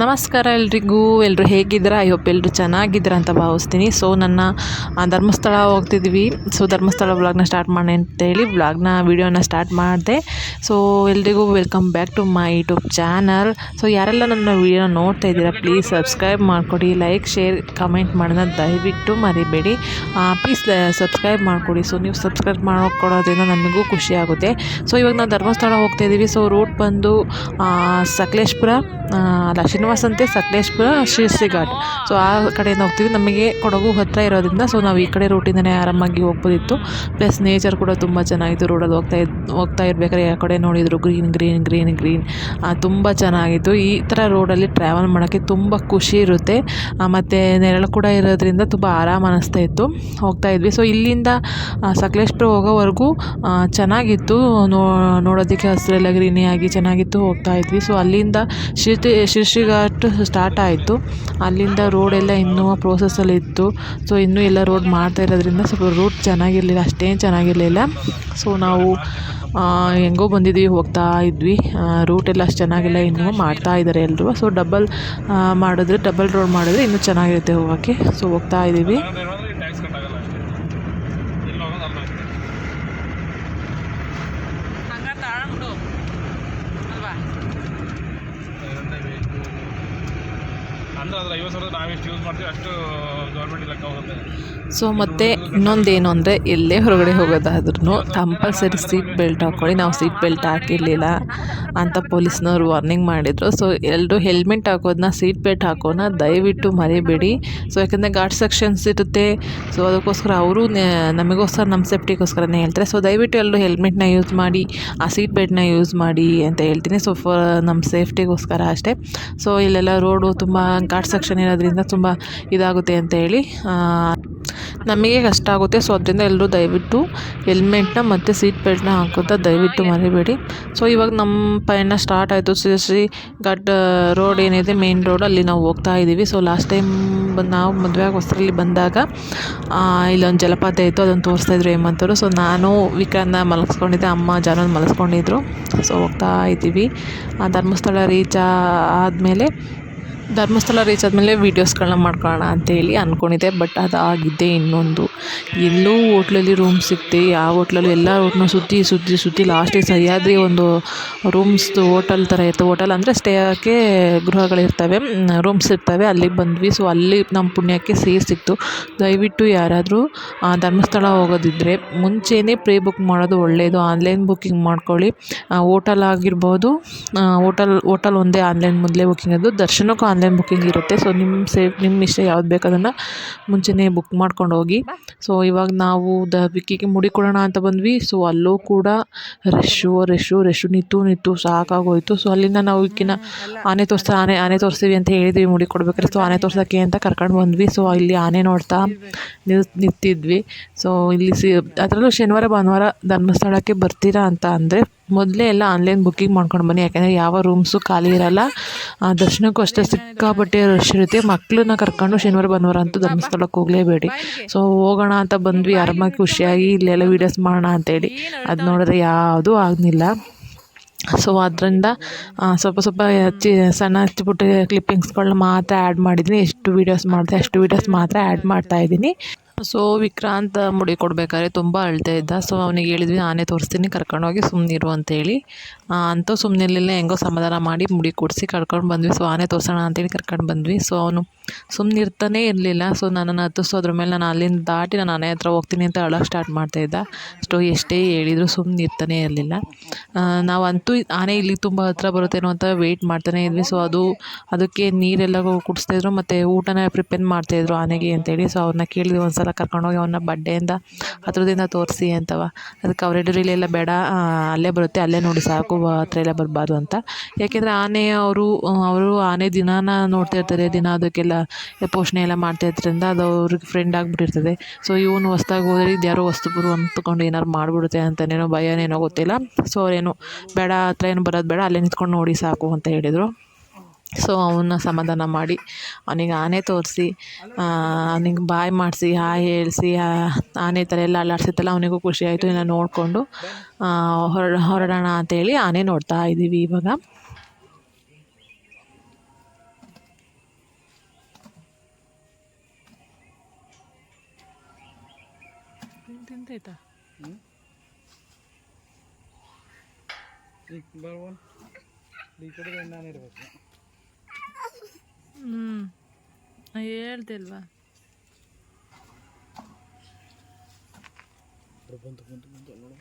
ನಮಸ್ಕಾರ ಎಲ್ರಿಗೂ ಎಲ್ಲರೂ ಹೇಗಿದ್ದೀರಾ? ಐ ಹೋಪ್ ಎಲ್ಲರೂ ಚೆನ್ನಾಗಿದ್ದೀರಾ ಅಂತ ಭಾವಿಸ್ತೀನಿ. ಸೊ ನನ್ನ ಧರ್ಮಸ್ಥಳ ಹೋಗ್ತಿದ್ವಿ. ಸೊ ಧರ್ಮಸ್ಥಳ ವ್ಲಾಗ್ನ ಸ್ಟಾರ್ಟ್ ಮಾಡಿ ಅಂತೇಳಿ ವ್ಲಾಗ್ನ ವೀಡಿಯೋನ ಸ್ಟಾರ್ಟ್ ಮಾಡಿದೆ. ಸೊ ಎಲ್ರಿಗೂ welcome back to my YouTube channel so ಯಾರೆಲ್ಲ ನನ್ನ ವೀಡಿಯೋನ ನೋಡ್ತಾ ಇದ್ದೀರಾ ಪ್ಲೀಸ್ ಸಬ್ಸ್ಕ್ರೈಬ್ ಮಾಡಿಕೊಡಿ. ಲೈಕ್ ಶೇರ್ ಕಮೆಂಟ್ ಮಾಡೋದನ್ನ ದಯವಿಟ್ಟು ಮರಿಬೇಡಿ. ಪ್ಲೀಸ್ ಸಬ್ಸ್ಕ್ರೈಬ್ ಮಾಡಿಕೊಡಿ. ಸೊ ನೀವು ಸಬ್ಸ್ಕ್ರೈಬ್ ಮಾಡ್ಕೊಡೋದ್ರಿಂದ ನನಗೂ ಖುಷಿ ಆಗುತ್ತೆ. ಸೊ ಇವಾಗ ನಾವು ಧರ್ಮಸ್ಥಳ ಹೋಗ್ತಾ ಇದ್ದೀವಿ. ಸೊ ರೂಟ್ ಬಂದು ಸಕಲೇಶ್ಪುರ ಆ, ಅಲ್ಲ ಶ್ರೀನಿವಾಸಂತೆ ಸಕಲೇಶ್ಪುರ ಶಿರ್ಸಿ ಘಾಟ್ ಸೊ ಆ ಕಡೆಯಿಂದ ಹೋಗ್ತೀವಿ. ನಮಗೆ ಕೊಡಗು ಹತ್ತಿರ ಇರೋದ್ರಿಂದ ಸೊ ನಾವು ಈ ಕಡೆ ರೂಟಿಂದನೇ ಆರಾಮಾಗಿ ಹೋಗ್ಬೋದಿತ್ತು. ಪ್ಲಸ್ ನೇಚರ್ ಕೂಡ ತುಂಬ ಚೆನ್ನಾಗಿತ್ತು. ರೋಡಲ್ಲಿ ಹೋಗ್ತಾ ಇದ್, ಹೋಗ್ತಾ ಇರ್ಬೇಕಾದ್ರೆ ಯಾವ ಕಡೆ ನೋಡಿದ್ರು ಗ್ರೀನ್ ಗ್ರೀನ್ ಗ್ರೀನ್ ಗ್ರೀನ್ ತುಂಬ ಚೆನ್ನಾಗಿತ್ತು. ಈ ಥರ ರೋಡಲ್ಲಿ ಟ್ರಾವೆಲ್ ಮಾಡೋಕ್ಕೆ ತುಂಬ ಖುಷಿ ಇರುತ್ತೆ. ಮತ್ತು ನೆರಳು ಕೂಡ ಇರೋದ್ರಿಂದ ತುಂಬ ಆರಾಮ ಅನ್ನಿಸ್ತಾ ಇತ್ತು. ಹೋಗ್ತಾ ಇದ್ವಿ. ಸೊ ಇಲ್ಲಿಂದ ಸಕಲೇಶ್ಪುರ ಹೋಗೋವರೆಗೂ ಚೆನ್ನಾಗಿತ್ತು. ನೋ, ನೋಡೋದಕ್ಕೆ ಹಸಿರೆಲ್ಲ ಗ್ರೀನಿಯಾಗಿ ಚೆನ್ನಾಗಿತ್ತು. ಹೋಗ್ತಾ ಇದ್ವಿ. ಸೊ ಅಲ್ಲಿಂದ ಶಿರ್ತಿ ಘಾಟ್ ಸ್ಟಾರ್ಟ್ ಆಯಿತು. ಅಲ್ಲಿಂದ ರೋಡೆಲ್ಲ ಇನ್ನೂ ಪ್ರೋಸೆಸ್ಸಲ್ಲಿ ಇತ್ತು. ಸೊ ಇನ್ನೂ ಎಲ್ಲ ರೋಡ್ ಮಾಡ್ತಾ ಇರೋದ್ರಿಂದ ಸ್ವಲ್ಪ ರೂಟ್ ಚೆನ್ನಾಗಿರಲಿಲ್ಲ, ಅಷ್ಟೇನು ಚೆನ್ನಾಗಿರಲಿಲ್ಲ. ಸೊ ನಾವು ಹೆಂಗೋ ಬಂದಿದ್ವಿ, ಹೋಗ್ತಾ ಇದ್ವಿ. ರೂಟ್ ಎಲ್ಲ ಅಷ್ಟು ಚೆನ್ನಾಗಿಲ್ಲ, ಇನ್ನೂ ಮಾಡ್ತಾ ಇದ್ದಾರೆ ಎಲ್ಲರೂ ಸೊ ಡಬಲ್ ಮಾಡಿದ್ರೆ ಡಬಲ್ ರೋಡ್ ಮಾಡಿದ್ರೆ ಇನ್ನೂ ಚೆನ್ನಾಗಿರುತ್ತೆ ಹೋಗೋಕ್ಕೆ ಸೊ ಹೋಗ್ತಾ ಇದ್ದೀವಿ ಟ್ಯಾಕ್ಸ್ ಕಟ್ ಆಗಲ್ಲ ಅಷ್ಟೇ ಇಲ್ಲಿ ಹೋಗೋದು ಅಲ್ಲ ಅಷ್ಟೇ ಅದರಿಂದ ಬೇಕು ಸೊ ಮತ್ತು ಇನ್ನೊಂದೇನು ಅಂದರೆ ಎಲ್ಲೇ ಹೊರಗಡೆ ಹೋಗೋದಾದ್ರೂ ಕಂಪಲ್ಸರಿ ಸೀಟ್ ಬೆಲ್ಟ್ ಹಾಕ್ಕೊಳ್ಳಿ ನಾವು ಸೀಟ್ ಬೆಲ್ಟ್ ಹಾಕಿರಲಿಲ್ಲ ಅಂತ ಪೊಲೀಸ್ನವರು ವಾರ್ನಿಂಗ್ ಮಾಡಿದರು. ಸೊ ಎಲ್ಲರೂ ಹೆಲ್ಮೆಟ್ ಹಾಕೋದನ್ನ ಸೀಟ್ ಬೆಲ್ಟ್ ಹಾಕೋನ ದಯವಿಟ್ಟು ಮರಿಬೇಡಿ. ಸೊ ಯಾಕಂದರೆ ಗಾರ್ಡ್ ಸೆಕ್ಷನ್ಸ್ ಇರುತ್ತೆ. ಸೊ ಅದಕ್ಕೋಸ್ಕರ ಅವರು ನಮಗೋಸ್ಕರ ನಮ್ಮ ಸೇಫ್ಟಿಗೋಸ್ಕರನೇ ಹೇಳ್ತಾರೆ. ಸೊ ದಯವಿಟ್ಟು ಎಲ್ಲರೂ ಹೆಲ್ಮೆಟ್ನ ಯೂಸ್ ಮಾಡಿ, ಆ ಸೀಟ್ ಬೆಲ್ಟ್ನ ಯೂಸ್ ಮಾಡಿ ಅಂತ ಹೇಳ್ತೀನಿ. ಸೊ ಫಾರ್ ನಮ್ಮ ಸೇಫ್ಟಿಗೋಸ್ಕರ ಅಷ್ಟೇ. ಸೊ ಇಲ್ಲೆಲ್ಲ ರೋಡು ತುಂಬ ಘಾಟ್ ಸೆಕ್ಷನ್ ಇರೋದ್ರಿಂದ ತುಂಬ ಇದಾಗುತ್ತೆ ಅಂತ ಹೇಳಿ ನಮಗೆ ಕಷ್ಟ ಆಗುತ್ತೆ. ಸೊ ಅದರಿಂದ ಎಲ್ಲರೂ ದಯವಿಟ್ಟು ಹೆಲ್ಮೆಟ್ನ ಮತ್ತು ಸೀಟ್ ಬೆಲ್ಟ್ನ ಹಾಕೋತ ದಯವಿಟ್ಟು ಮರಿಬೇಡಿ. ಸೊ ಇವಾಗ ನಮ್ಮ ಪಯಣ ಸ್ಟಾರ್ಟ್ ಆಯಿತು. ಶ್ರೀ ಶ್ರೀ ಘಾಟ್ ರೋಡ್ ಏನಿದೆ ಮೇನ್ ರೋಡ್ ಅಲ್ಲಿ ನಾವು ಹೋಗ್ತಾ ಇದ್ದೀವಿ ಸೊ ಲಾಸ್ಟ್ ಟೈಮ್ ನಾವು ಮದುವೆ ಆಗಿ ಹೊಸರಲ್ಲಿ ಬಂದಾಗ ಇಲ್ಲೊಂದು ಜಲಪಾತ ಇತ್ತು ಅದನ್ನು ತೋರಿಸ್ತಾ ಇದ್ರು ಹೇಮಂತರು ಸೊ ನಾನು ವಿಕ್ರಾಂತ ಮಲಗಿಸ್ಕೊಂಡಿದ್ದೆ ಅಮ್ಮ ಜಾನನ್ ಮಲಗಿಸ್ಕೊಂಡಿದ್ರು ಸೊ ಹೋಗ್ತಾ ಇದ್ದೀವಿ ಧರ್ಮಸ್ಥಳ ರೀಚ್ ಆದಮೇಲೆ ಧರ್ಮಸ್ಥಳ ರೀಚ್ ಆದಮೇಲೆ ವೀಡಿಯೋಸ್ಗಳನ್ನ ಮಾಡ್ಕೊಳ್ಳೋಣ ಅಂತೇಳಿ ಅಂದ್ಕೊಂಡಿದ್ದೆ ಬಟ್ ಅದು ಆಗಿದ್ದೆ ಇನ್ನೊಂದು. ಎಲ್ಲೂ ಹೋಟ್ಲಲ್ಲಿ ರೂಮ್ ಸಿಕ್ತೆ, ಯಾವ ಹೋಟ್ಲಲ್ಲೂ ಎಲ್ಲ ಹೋಟ್ಲನ್ನು ಸುತ್ತಿ ಸುತ್ತಿ ಸುತ್ತಿ ಲಾಸ್ಟಿಗೆ ಸಹ್ಯಾದ್ರಿ ಒಂದು ರೂಮ್ಸ್ದು ಹೋಟೆಲ್ ಥರ ಇತ್ತು ಹೋಟೆಲ್ ಅಂದರೆ ಸ್ಟೇ ಆಗೋಕ್ಕೆ ಗೃಹಗಳಿರ್ತವೆ ರೂಮ್ಸ್ ಇರ್ತವೆ, ಅಲ್ಲಿಗೆ ಬಂದ್ವಿ. ಸೊ ಅಲ್ಲಿ ನಮ್ಮ ಪುಣ್ಯಕ್ಕೆ ಸೇರ್ ಸಿಕ್ತು. ದಯವಿಟ್ಟು ಯಾರಾದರೂ ಧರ್ಮಸ್ಥಳ ಹೋಗೋದಿದ್ದರೆ ಮುಂಚೆನೇ ಪ್ರೀ ಬುಕ್ ಮಾಡೋದು ಒಳ್ಳೆಯದು ಆನ್ಲೈನ್ ಬುಕ್ಕಿಂಗ್ ಮಾಡ್ಕೊಳ್ಳಿ. ಹೋಟೆಲ್ ಆಗಿರ್ಬೋದು ಹೋಟೆಲ್ ಹೋಟೆಲ್ ಒಂದೇ ಆನ್ಲೈನ್ ಮೊದಲೇ ಬುಕ್ಕಿಂಗ್ ಅದು ದರ್ಶನಕ್ಕೂ ಆನ್ಲೈನ್ ಬುಕ್ಕಿಂಗ್ ಇರುತ್ತೆ. ಸೊ ನಿಮ್ಮ ಸೇಫ್ ನಿಮ್ಮ ಇಷ್ಟ ಯಾವ್ದು ಬೇಕು ಅದನ್ನು ಮುಂಚೆನೇ ಬುಕ್ ಮಾಡ್ಕೊಂಡು ಹೋಗಿ. ಸೊ ಇವಾಗ ನಾವು ದ ವಿಕ್ಕಿಗೆ ಮುಡಿ ಕೊಡೋಣ ಅಂತ ಬಂದ್ವಿ. ಸೊ ಅಲ್ಲೂ ಕೂಡ ರಶ್ಶು ರಶ್ಶು ರಶ್ಶು ನಿಂತು ನಿಂತು ಸಾಕಾಗೋಯಿತು. ಸೊ ಅಲ್ಲಿಂದ ನಾವು ವಿಕ್ಕಿನ ಆನೆ ತೋರಿಸ್ತಾ, ಆನೆ ಆನೆ ತೋರಿಸ್ತೀವಿ ಅಂತ ಹೇಳಿದ್ವಿ ಮುಡಿ ಕೊಡ್ಬೇಕಾದ್ರೆ ಸೊ ಆನೆ ತೋರ್ಸೋಕ್ಕೆ ಅಂತ ಕರ್ಕೊಂಡು ಬಂದ್ವಿ. ಸೊ ಇಲ್ಲಿ ಆನೆ ನೋಡ್ತಾ ನಿಂತಿದ್ವಿ. ಸೊ ಇಲ್ಲಿ ಸಿ, ಅದರಲ್ಲೂ ಶನಿವಾರ, ಭಾನುವಾರ ಧರ್ಮಸ್ಥಳಕ್ಕೆ ಬರ್ತೀರಾ ಅಂತ ಅಂದರೆ ಮೊದಲೇ ಎಲ್ಲ ಆನ್ಲೈನ್ ಬುಕ್ಕಿಂಗ್ ಮಾಡ್ಕೊಂಡು ಬನ್ನಿ. ಯಾಕೆಂದರೆ ಯಾವ ರೂಮ್ಸು ಖಾಲಿ ಇರಲ್ಲ. ದರ್ಶನಕ್ಕೂ ಅಷ್ಟೇ ಸಿಕ್ಕಾಪಟ್ಟೆ ರಶ್ ಇರುತ್ತೆ. ಮಕ್ಕಳನ್ನ ಕರ್ಕೊಂಡು ಶನಿವಾರ, ಭಾನುವಾರ ಅಂತೂ ಧರ್ಮಸ್ಥಳಕ್ಕೆ ಹೋಗಲೇಬೇಡಿ. ಸೊ ಹೋಗೋಣ ಅಂತ ಬಂದ್ವಿ. ಆರಾಮಾಗಿ ಖುಷಿಯಾಗಿ ಇಲ್ಲೆಲ್ಲ ವೀಡಿಯೋಸ್ ಮಾಡೋಣ ಅಂತೇಳಿ ಅದು ನೋಡಿದ್ರೆ ಯಾವುದೂ ಆಗಲಿಲ್ಲ. ಸೊ ಅದರಿಂದ ಸ್ವಲ್ಪ ಸ್ವಲ್ಪ ಚಿ ಸಣ್ಣ ಹಚ್ಚಿ ಪುಟ್ಟ ಕ್ಲಿಪ್ಪಿಂಗ್ಸ್ಗಳನ್ನ ಮಾತ್ರ ಆ್ಯಡ್ ಮಾಡಿದ್ದೀನಿ. ಎಷ್ಟು ವೀಡಿಯೋಸ್ ಮಾಡಿದೆ ಅಷ್ಟು ವೀಡಿಯೋಸ್ ಮಾತ್ರ ಆ್ಯಡ್ ಮಾಡ್ತಾಯಿದ್ದೀನಿ ಸೊ ವಿಕ್ರಾಂತ್ ಮುಡಿ ಕೊಡಬೇಕಾದ್ರೆ ತುಂಬ ಅಳ್ತಾ ಇದ್ದ. ಸೊ ಅವನಿಗೆ ಹೇಳಿದ್ವಿ, ನಾನೇ ತೋರಿಸ್ತೀನಿ, ಕರ್ಕೊಂಡೋಗಿ ಸುಮ್ಮನಿರು ಅಂತೇಳಿ ಅಂತೂ ಸುಮ್ಮನಿರಲಿಲ್ಲ ಹೆಂಗೋ ಸಮಾಧಾನ ಮಾಡಿ ಮುಡಿ ಕೊಡಿಸಿ ಕರ್ಕೊಂಡು ಬಂದ್ವಿ. ಸೊ ಆನೆ ತೋರಿಸೋಣ ಅಂತೇಳಿ ಕರ್ಕೊಂಡು ಬಂದ್ವಿ. ಸೊ ಅವನು ಸುಮ್ಮನಿರ್ತಾನೆ ಇರಲಿಲ್ಲ. ಸೊ ನನ್ನನ್ನು ಹತ್ತಿಸೋದ್ರ ಮೇಲೆ ನಾನು ಅಲ್ಲಿಂದ ದಾಟಿ ನಾನು ಆನೆ ಹತ್ರ ಹೋಗ್ತೀನಿ ಅಂತ ಅಳೋಕೆ ಸ್ಟಾರ್ಟ್ ಮಾಡ್ತಾಯಿದ್ದ ಸೊ ಎಷ್ಟೇ ಹೇಳಿದ್ರು ಸುಮ್ಮನೆ ಇರ್ತಾನೆ ಇರಲಿಲ್ಲ ನಾವಂತೂ ಆನೆ ಇಲ್ಲಿ ತುಂಬ ಹತ್ರ ಬರುತ್ತೇನೋ ಅಂತ ವೆಯ್ಟ್ ಮಾಡ್ತಾನೆ ಇದ್ವಿ. ಸೊ ಅದು, ಅದಕ್ಕೆ ನೀರೆಲ್ಲ ಕುಡಿಸ್ತಾಯಿದ್ರು ಮತ್ತು ಊಟನ ಪ್ರಿಪೇರ್ ಮಾಡ್ತಾಯಿದ್ರು ಆನೆಗೆ ಅಂತೇಳಿ. ಸೊ ಅವ್ರನ್ನ ಕೇಳಿದ್ವಿ ಒಂದು ಸಲ ಕರ್ಕೊಂಡೋಗಿ ಅವನ್ನ ಬಡ್ಡೆಯಿಂದ ಹತ್ರದಿಂದ ತೋರಿಸಿ ಅಂತವ. ಅದಕ್ಕೆ ಅವ್ರ ಎಲ್ಲ ಬೇಡ ಅಲ್ಲೇ ಬರುತ್ತೆ, ಅಲ್ಲೇ ನೋಡಿ ಸಾಕು ಹತ್ರ ಎಲ್ಲ ಬರಬಾರ್ದು ಅಂತ. ಯಾಕೆಂದರೆ ಆನೆ ಅವರು ಅವರು ಆನೆ ದಿನಾನ ನೋಡ್ತಾ ಇರ್ತಾರೆ, ದಿನ ಅದಕ್ಕೆಲ್ಲ ಪೋಷಣೆ ಎಲ್ಲ ಮಾಡ್ತಾ ಇದ್ರಿಂದ ಅದು ಅವ್ರಿಗೆ ಫ್ರೆಂಡ್ ಆಗಿಬಿಟ್ಟಿರ್ತದೆ. ಸೊ ಇವನು ಹೊಸ್ದಾಗಿ ಹೋದ್ರೆ ಇದು ಯಾರೋ ವಸ್ತು ಬರು ಅಂದ್ಕೊಂಡು ಏನಾರು ಮಾಡಿಬಿಡುತ್ತೆ ಅಂತನೇನೋ ಭಯನೇನೋ ಗೊತ್ತಿಲ್ಲ. ಸೊ ಅವರೇನು ಬೇಡ, ಹತ್ರ ಏನು ಬರೋದು ಬೇಡ, ಅಲ್ಲೇ ನಿಂತ್ಕೊಂಡು ನೋಡಿ ಸಾಕು ಅಂತ ಹೇಳಿದರು. ಸೊ ಅವನ್ನ ಸಮಾಧಾನ ಮಾಡಿ, ಅವನಿಗೆ ಆನೆ ತೋರಿಸಿ ಅವನಿಗೆ ಬಾಯ್ ಮಾಡಿಸಿ ಹಾಯ್ ಹೇಳಿಸಿ ಆನೆ ಥರ ಎಲ್ಲ ಅಲ್ಲಾಡ್ಸಿತ್ತಲ್ಲ, ಅವನಿಗೂ ಖುಷಿಯಾಯಿತು ಇನ್ನು ಎಲ್ಲ ನೋಡಿಕೊಂಡು ಹೊರ, ಹೊರಡೋಣ ಅಂತೇಳಿ ಆನೆ ನೋಡ್ತಾ ಇದ್ದೀವಿ ಇವಾಗ. ಹ್ಞೂ ಈಗ ಬರ್ವನ್ ಈ ಕಡೆ ನಾನು ಇರಬೇಕು ಹ್ಞೂ ಹೇಳ್ತಿಲ್ವಾ ಬಂತು ಬಂತು ಬಂತು. ನೋಡು.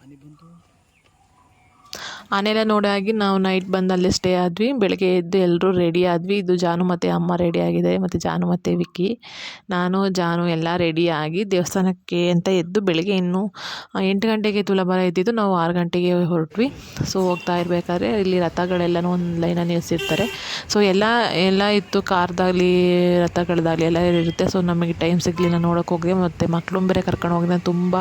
ಹನಿ ಬಂತು. ಆನೆಲ್ಲ ನೋಡಾಗಿ ನಾವು ನೈಟ್ ಬಂದು ಅಲ್ಲೇ ಸ್ಟೇ ಆದ್ವಿ. ಬೆಳಗ್ಗೆ ಎದ್ದು ಎಲ್ಲರೂ ರೆಡಿ ಆದ್ವಿ. ಇದು ಜಾನು ಮತ್ತು ಅಮ್ಮ ರೆಡಿ ಆಗಿದೆ ಮತ್ತು ಜಾನು ಮತ್ತು ವಿಕ್ಕಿ. ನಾನು, ಜಾನು ಎಲ್ಲ ರೆಡಿಯಾಗಿ ದೇವಸ್ಥಾನಕ್ಕೆ ಅಂತ ಎದ್ದು ಬೆಳಗ್ಗೆ ಇನ್ನೂ ಎಂಟು ಗಂಟೆಗೆ ತುಲಾಭಾರ ಇದ್ದಿದ್ದು ನಾವು ಆರು ಗಂಟೆಗೆ ಹೊರಟ್ವಿ. ಸೊ ಹೋಗ್ತಾ ಇರಬೇಕಾದ್ರೆ ಇಲ್ಲಿ ರಥಗಳೆಲ್ಲನೂ ಒಂದು ಲೈನಲ್ಲಿ ನಿಲ್ಲಿಸಿರ್ತಾರೆ ಸೊ ಎಲ್ಲ ಎಲ್ಲ ಇತ್ತು ಕಾರ್ದಾಗಲಿ, ರಥಗಳದಾಗಲಿ ಎಲ್ಲ ಇರುತ್ತೆ. ಸೊ ನಮಗೆ ಟೈಮ್ ಸಿಗಲಿಲ್ಲ ನೋಡೋಕೆ ಹೋಗಿ ಮತ್ತು ಮಕ್ಕಳು ಬೇರೆ ಕರ್ಕೊಂಡು ಹೋಗಿದ್ರೆ ತುಂಬ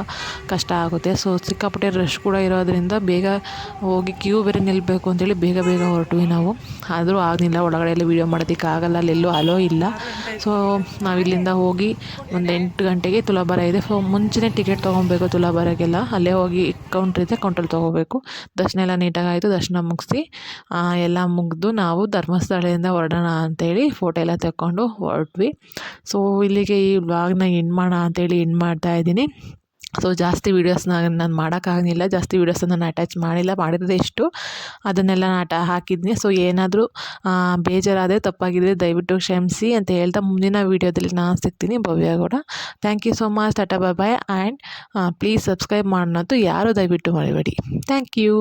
ಕಷ್ಟ ಆಗುತ್ತೆ. ಸೊ ಸಿಕ್ಕಾಪಟ್ಟೆ ರಶ್ ಕೂಡ ಇರೋದ್ರಿಂದ ಬೇಗ ಹೋಗಿ ಕ್ಯೂ ಬೇರೆ ನಿಲ್ಲಬೇಕು ಅಂತೇಳಿ ಬೇಗ ಬೇಗ ಹೊರಟ್ವಿ ನಾವು. ಆದರೂ ಆಗಲಿಲ್ಲ, ಒಳಗಡೆ ಎಲ್ಲ ವೀಡಿಯೋ ಮಾಡೋದಕ್ಕೆ ಆಗಲ್ಲ ಅಲ್ಲೆಲ್ಲೂ ಅಲೋ ಇಲ್ಲ. ಸೊ ನಾವು ಇಲ್ಲಿಂದ ಹೋಗಿ ಒಂದು ಎಂಟು ಗಂಟೆಗೆ ತುಲಾಭಾರ ಇದೆ. ಸೊ ಮುಂಚೆನೇ ಟಿಕೆಟ್ ತೊಗೊಬೇಕು ತುಲಾಭಾರಕ್ಕೆಲ್ಲ ಅಲ್ಲೇ ಹೋಗಿ ಕೌಂಟ್ರ್ ಇದೆ ಕೌಂಟ್ರಲ್ಲಿ ತೊಗೋಬೇಕು. ದರ್ಶನ ಎಲ್ಲ ನೀಟಾಗಿ ಆಯಿತು ದರ್ಶನ ಮುಗಿಸಿ ಎಲ್ಲ ಮುಗಿದು ನಾವು ಧರ್ಮಸ್ಥಳದಿಂದ ಹೊರಡೋಣ ಅಂತೇಳಿ ಫೋಟೋ ಎಲ್ಲ ತಗೊಂಡು ಹೊರಟ್ವಿ. ಸೊ ಇಲ್ಲಿಗೆ ಈ ವ್ಲಾಗ್ನ ಎಂಡ್ ಮಾಡೋಣ ಅಂತೇಳಿ ಎಂಡ್ ಮಾಡ್ತಾ ಇದ್ದೀನಿ. ಸೊ ಜಾಸ್ತಿ ವೀಡಿಯೋಸ್ನ ನಾನು ಮಾಡೋಕ್ಕಾಗಲಿಲ್ಲ ಜಾಸ್ತಿ ವೀಡಿಯೋಸನ್ನ ನಾನು ಅಟ್ಯಾಚ್ ಮಾಡಿಲ್ಲ. ಮಾಡಿದ್ರೆ ಎಷ್ಟು ಅದನ್ನೆಲ್ಲ ನಾನು ಅಟ ಹಾಕಿದ್ನಿ. ಸೊ ಏನಾದರೂ ಬೇಜಾರಾದರೆ ತಪ್ಪಾಗಿದ್ದರೆ ದಯವಿಟ್ಟು ಕ್ಷಮಿಸಿ ಅಂತ ಹೇಳ್ತಾ ಮುಂದಿನ ವೀಡಿಯೋದಲ್ಲಿ ನಾನು ಸಿಗ್ತೀನಿ. ಭವ್ಯ ಕೂಡ thank you so much tata bye bye and please subscribe ಮಾಡೋಣಂತೂ ಯಾರೂ ದಯವಿಟ್ಟು ಮರಿಬೇಡಿ. Thank you